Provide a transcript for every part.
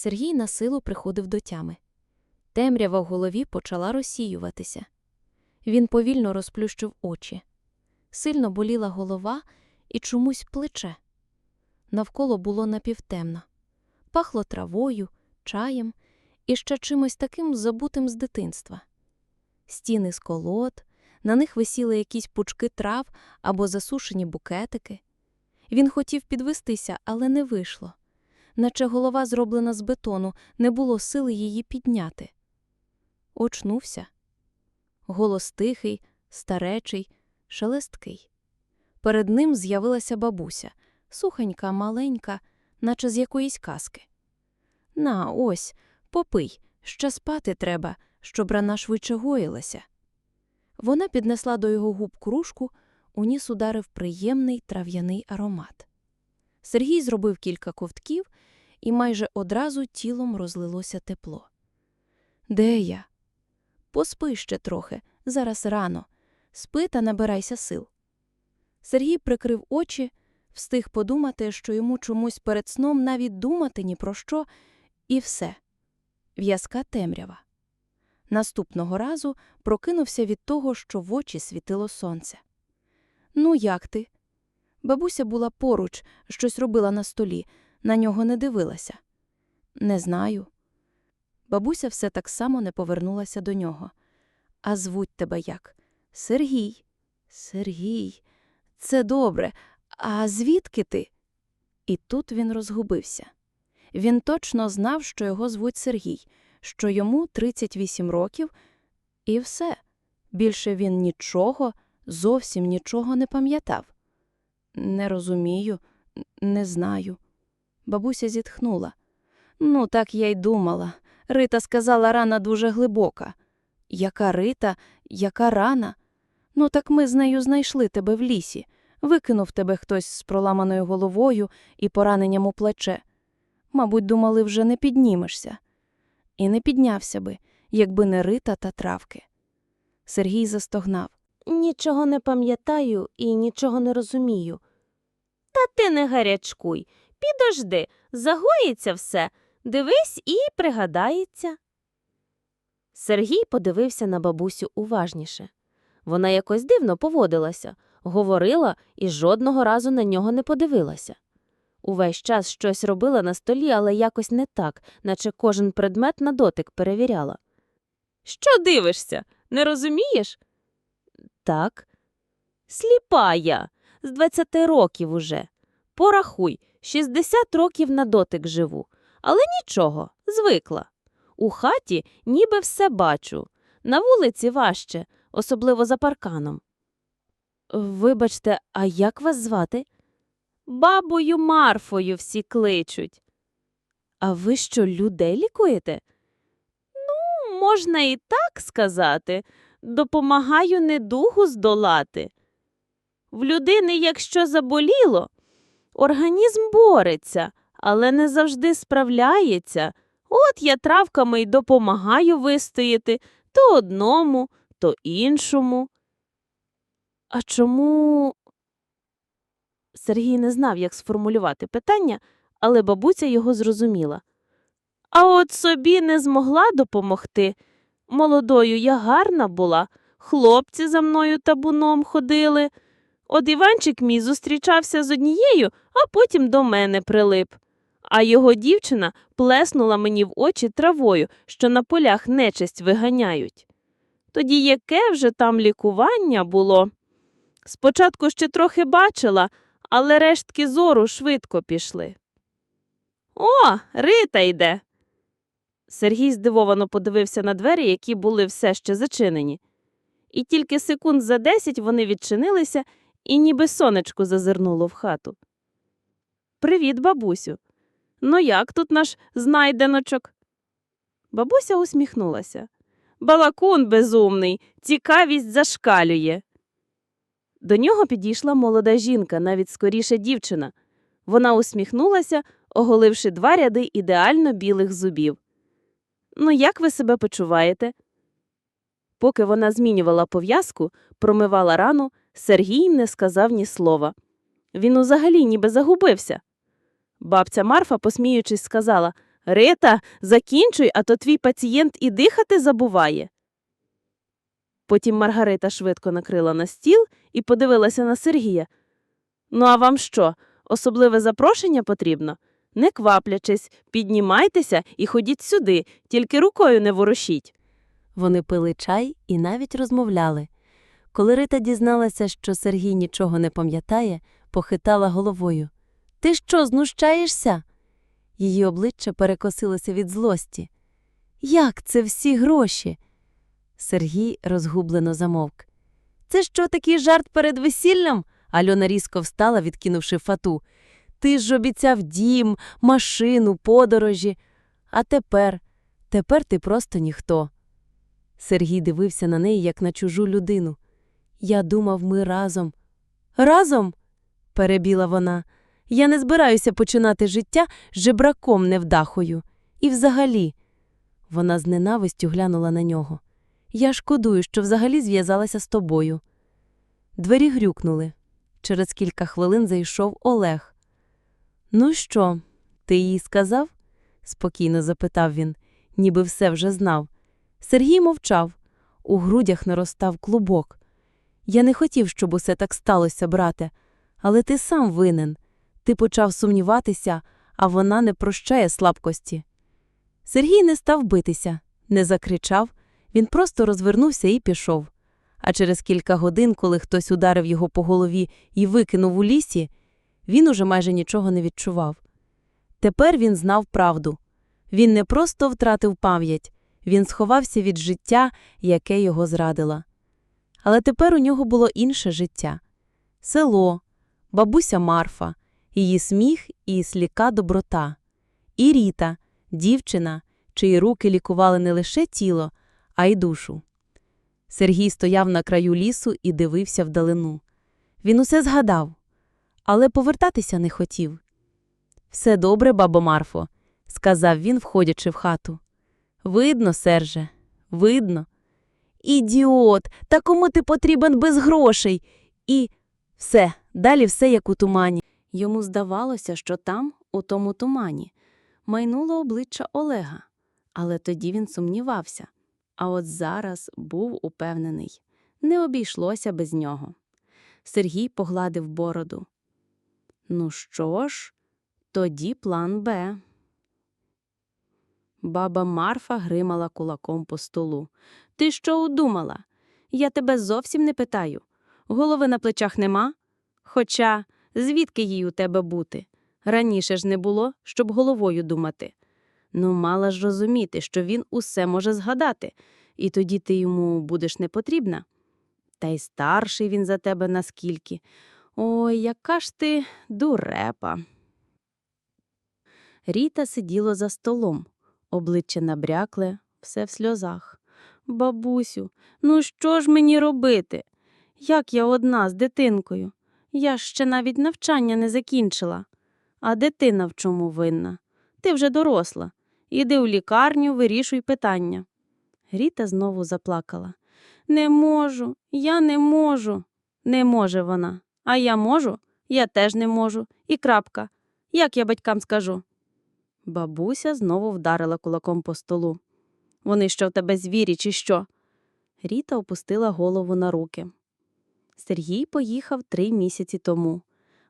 Сергій на силу приходив до тями. Темрява в голові почала розсіюватися. Він повільно розплющив очі. Сильно боліла голова і чомусь плече. Навколо було напівтемно. Пахло травою, чаєм і ще чимось таким забутим з дитинства. Стіни з колод, на них висіли якісь пучки трав або засушені букетики. Він хотів підвестися, але не вийшло. Наче голова зроблена з бетону, не було сили її підняти. Очнувся. Голос тихий, старечий, шелесткий. Перед ним з'явилася бабуся, сухенька, маленька, наче з якоїсь казки. На, ось, попий, ще спати треба, щоб рана швидше гоїлася. Вона піднесла до його губ кружку, у ніс ударив приємний трав'яний аромат. Сергій зробив кілька ковтків, і майже одразу тілом розлилося тепло. Де я? Поспи ще трохи, зараз рано. Спи та набирайся сил. Сергій прикрив очі, встиг подумати, що йому чомусь перед сном навіть думати ні про що, і все. В'язка темрява. Наступного разу прокинувся від того, що в очі світило сонце. Ну, як ти? Бабуся була поруч, щось робила на столі, на нього не дивилася. Не знаю. Бабуся все так само не повернулася до нього. А звуть тебе як? Сергій. Сергій. Це добре. А звідки ти? І тут він розгубився. Він точно знав, що його звуть Сергій, що йому 38 років, і все. Більше він нічого, зовсім нічого не пам'ятав. Не розумію, не знаю. Бабуся зітхнула. Ну, так я й думала. Рита сказала, рана дуже глибока. Яка Рита, яка рана? Ну, так ми з нею знайшли тебе в лісі. Викинув тебе хтось з проламаною головою і пораненням у плече. Мабуть, думали, вже не піднімешся. І не піднявся би, якби не Рита та травки. Сергій застогнав. Нічого не пам'ятаю і нічого не розумію. Та ти не гарячкуй. Підожди, загоїться все. Дивись і пригадається. Сергій подивився на бабусю уважніше. Вона якось дивно поводилася, говорила і жодного разу на нього не подивилася. Увесь час щось робила на столі, але якось не так, наче кожен предмет на дотик перевіряла. Що дивишся? Не розумієш? Так. Сліпа я. З 20 років уже. Порахуй, 60 років на дотик живу. Але нічого, звикла. У хаті ніби все бачу. На вулиці важче, особливо за парканом. Вибачте, а як вас звати? Бабою Марфою всі кличуть. А ви що, людей лікуєте? Ну, можна і так сказати. Допомагаю недугу здолати. В людини, якщо заболіло, організм бореться, але не завжди справляється. От я травками й допомагаю вистояти то одному, то іншому. А чому. Сергій не знав, як сформулювати питання, але бабуся його зрозуміла. А от собі не змогла допомогти. Молодою я гарна була, хлопці за мною табуном ходили. От Іванчик мій зустрічався з однією, а потім до мене прилип. А його дівчина плеснула мені в очі травою, що на полях нечисть виганяють. Тоді яке вже там лікування було? Спочатку ще трохи бачила, але рештки зору швидко пішли. О, Рита йде. Сергій здивовано подивився на двері, які були все ще зачинені. І тільки секунд за десять вони відчинилися і ніби сонечко зазирнуло в хату. Привіт, бабусю. Ну як тут наш знайденочок? Бабуся усміхнулася. Балакун безумний, цікавість зашкалює. До нього підійшла молода жінка, навіть скоріше дівчина. Вона усміхнулася, оголивши два ряди ідеально білих зубів. Ну, як ви себе почуваєте? Поки вона змінювала пов'язку, промивала рану, Сергій не сказав ні слова. Він узагалі ніби загубився. Бабця Марфа, посміючись, сказала Рита, закінчуй, а то твій пацієнт і дихати забуває. Потім Маргарита швидко накрила на стіл і подивилася на Сергія. Ну, а вам що, особливе запрошення потрібно? Не кваплячись, піднімайтеся і ходіть сюди, тільки рукою не ворушіть. Вони пили чай і навіть розмовляли. Коли Рита дізналася, що Сергій нічого не пам'ятає, похитала головою. Ти що, знущаєшся? Її обличчя перекосилося від злості. Як це всі гроші? Сергій розгублено замовк. Це що такий жарт перед весіллям? Альона різко встала, відкинувши фату. Ти ж обіцяв дім, машину, подорожі. А тепер, тепер ти просто ніхто. Сергій дивився на неї, як на чужу людину. Я думав, ми разом. Разом? перебіла вона. Я не збираюся починати життя жебраком невдахою. І взагалі. Вона з ненавистю глянула на нього. Я шкодую, що взагалі зв'язалася з тобою. Двері грюкнули. Через кілька хвилин зайшов Олег. Ну що, ти їй сказав? спокійно запитав він, ніби все вже знав. Сергій мовчав. У грудях наростав клубок. Я не хотів, щоб усе так сталося, брате, але ти сам винен. Ти почав сумніватися, а вона не прощає слабкості. Сергій не став битися, не закричав, він просто розвернувся і пішов. А через кілька годин, коли хтось ударив його по голові і викинув у лісі, він уже майже нічого не відчував. Тепер він знав правду. Він не просто втратив пам'ять, він сховався від життя, яке його зрадило. Але тепер у нього було інше життя село, бабуся Марфа, її сміх і сліка доброта, і Ріта, дівчина, чиї руки лікували не лише тіло, а й душу. Сергій стояв на краю лісу і дивився вдалину. Він усе згадав, але повертатися не хотів. Все добре, бабо Марфо, сказав він, входячи в хату. Видно, Серже, видно. Ідіот, та кому ти потрібен без грошей? І все, далі все як у тумані. Йому здавалося, що там, у тому тумані, майнуло обличчя Олега, але тоді він сумнівався. А от зараз був упевнений не обійшлося без нього. Сергій погладив бороду. Ну що ж, тоді план Б. Баба Марфа гримала кулаком по столу. Ти що удумала? Я тебе зовсім не питаю. Голови на плечах нема? Хоча, звідки їй у тебе бути? Раніше ж не було, щоб головою думати. Ну, мала ж розуміти, що він усе може згадати, і тоді ти йому будеш не потрібна. Та й старший він за тебе наскільки. Ой, яка ж ти дурепа. Ріта сиділа за столом, обличчя набрякле, все в сльозах. Бабусю, ну що ж мені робити? Як я одна з дитинкою? Я ще навіть навчання не закінчила. А дитина в чому винна? Ти вже доросла. Іди у лікарню, вирішуй питання. Ріта знову заплакала. Не можу, я не можу. Не може вона. А я можу? Я теж не можу. І крапка. Як я батькам скажу? Бабуся знову вдарила кулаком по столу. Вони що в тебе звірі, чи що? Ріта опустила голову на руки. Сергій поїхав три місяці тому.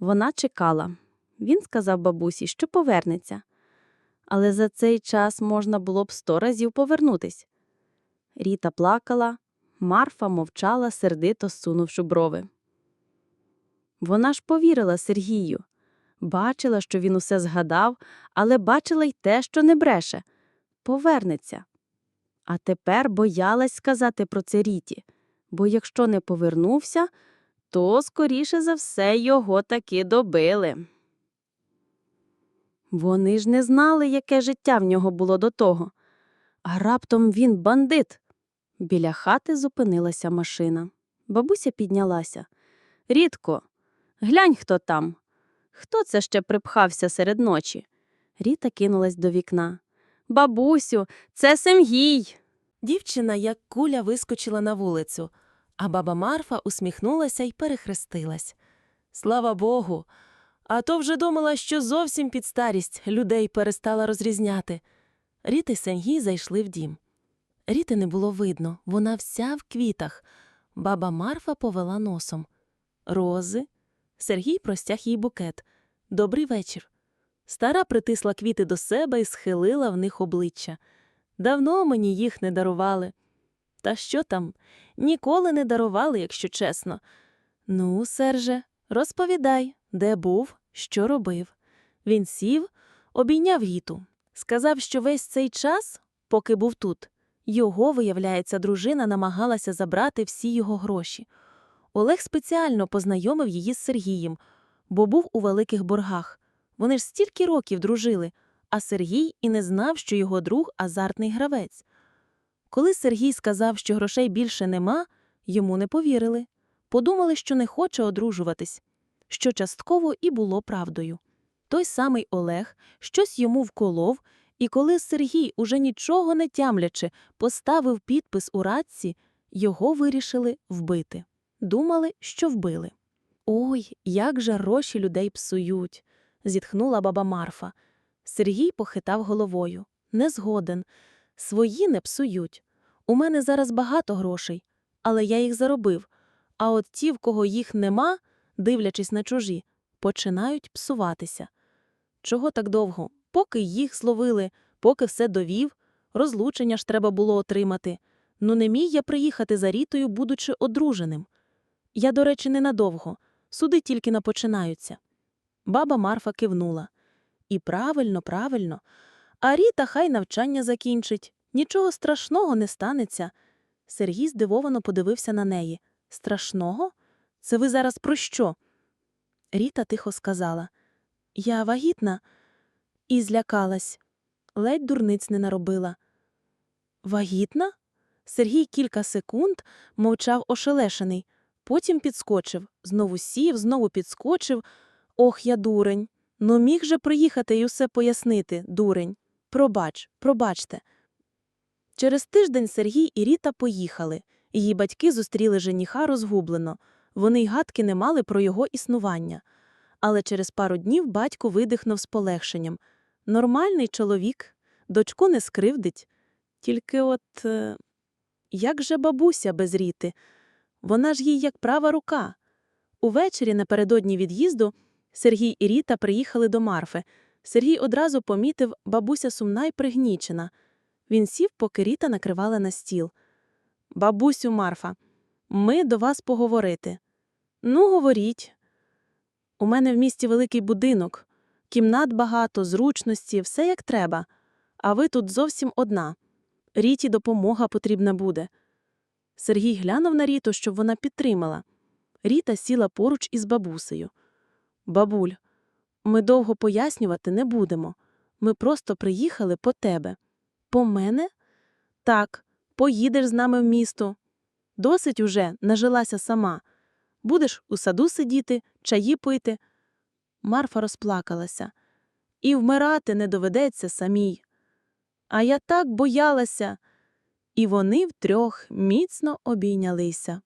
Вона чекала. Він сказав бабусі, що повернеться. Але за цей час можна було б сто разів повернутись. Ріта плакала, Марфа мовчала, сердито сунувши брови. Вона ж повірила Сергію. Бачила, що він усе згадав, але бачила й те, що не бреше. Повернеться. А тепер боялась сказати про це Ріті, бо якщо не повернувся, то, скоріше за все, його таки добили. Вони ж не знали, яке життя в нього було до того. А раптом він бандит. Біля хати зупинилася машина. Бабуся піднялася. Рідко, глянь, хто там. Хто це ще припхався серед ночі? Ріта кинулась до вікна. Бабусю, це Семгій. Дівчина, як куля, вискочила на вулицю, а баба Марфа усміхнулася і перехрестилась. Слава Богу, А то вже думала, що зовсім під старість людей перестала розрізняти. Ріта й Сенгі зайшли в дім. Ріти не було видно, вона вся в квітах. Баба Марфа повела носом. Рози. Сергій простяг їй букет. Добрий вечір. Стара притисла квіти до себе і схилила в них обличчя. Давно мені їх не дарували. Та що там? Ніколи не дарували, якщо чесно. Ну, Серже, розповідай, де був, що робив. Він сів, обійняв Ріту. Сказав, що весь цей час, поки був тут, його, виявляється, дружина намагалася забрати всі його гроші. Олег спеціально познайомив її з Сергієм, бо був у великих боргах. Вони ж стільки років дружили, а Сергій і не знав, що його друг азартний гравець. Коли Сергій сказав, що грошей більше нема, йому не повірили. Подумали, що не хоче одружуватись, що частково і було правдою. Той самий Олег щось йому вколов, і коли Сергій, уже нічого не тямлячи, поставив підпис у радці, його вирішили вбити. Думали, що вбили. Ой, як же гроші людей псують, зітхнула баба Марфа. Сергій похитав головою. Не згоден. Свої не псують. У мене зараз багато грошей, але я їх заробив. А от ті, в кого їх нема, дивлячись на чужі, починають псуватися. Чого так довго? Поки їх зловили, поки все довів, розлучення ж треба було отримати. Ну не міг я приїхати за Рітою, будучи одруженим. Я, до речі, ненадовго. Суди тільки напочинаються. Баба Марфа кивнула. І правильно, правильно. А Ріта хай навчання закінчить. Нічого страшного не станеться. Сергій здивовано подивився на неї. Страшного? Це ви зараз про що? Ріта тихо сказала. Я вагітна. І злякалась. Ледь дурниць не наробила. Вагітна? Сергій кілька секунд мовчав ошелешений. Потім підскочив. Знову сів, знову підскочив. Ох, я дурень. Ну міг же приїхати і усе пояснити, дурень. Пробач, пробачте. Через тиждень Сергій і Ріта поїхали. Її батьки зустріли жениха розгублено. Вони й гадки не мали про його існування. Але через пару днів батько видихнув з полегшенням. Нормальний чоловік, дочку не скривдить. Тільки от е... як же бабуся без Ріти? Вона ж їй як права рука. Увечері напередодні від'їзду Сергій і Ріта приїхали до Марфи. Сергій одразу помітив, бабуся сумна й пригнічена. Він сів, поки Ріта накривала на стіл. Бабусю Марфа, ми до вас поговорити. Ну, говоріть. У мене в місті великий будинок, кімнат багато, зручності, все як треба. А ви тут зовсім одна. Ріті допомога потрібна буде. Сергій глянув на Ріту, щоб вона підтримала. Ріта сіла поруч із бабусею. Бабуль, ми довго пояснювати не будемо. Ми просто приїхали по тебе. По мене? Так, поїдеш з нами в місто. Досить уже нажилася сама. Будеш у саду сидіти, чаї пити. Марфа розплакалася. І вмирати не доведеться самій. А я так боялася. І вони втрьох міцно обійнялися.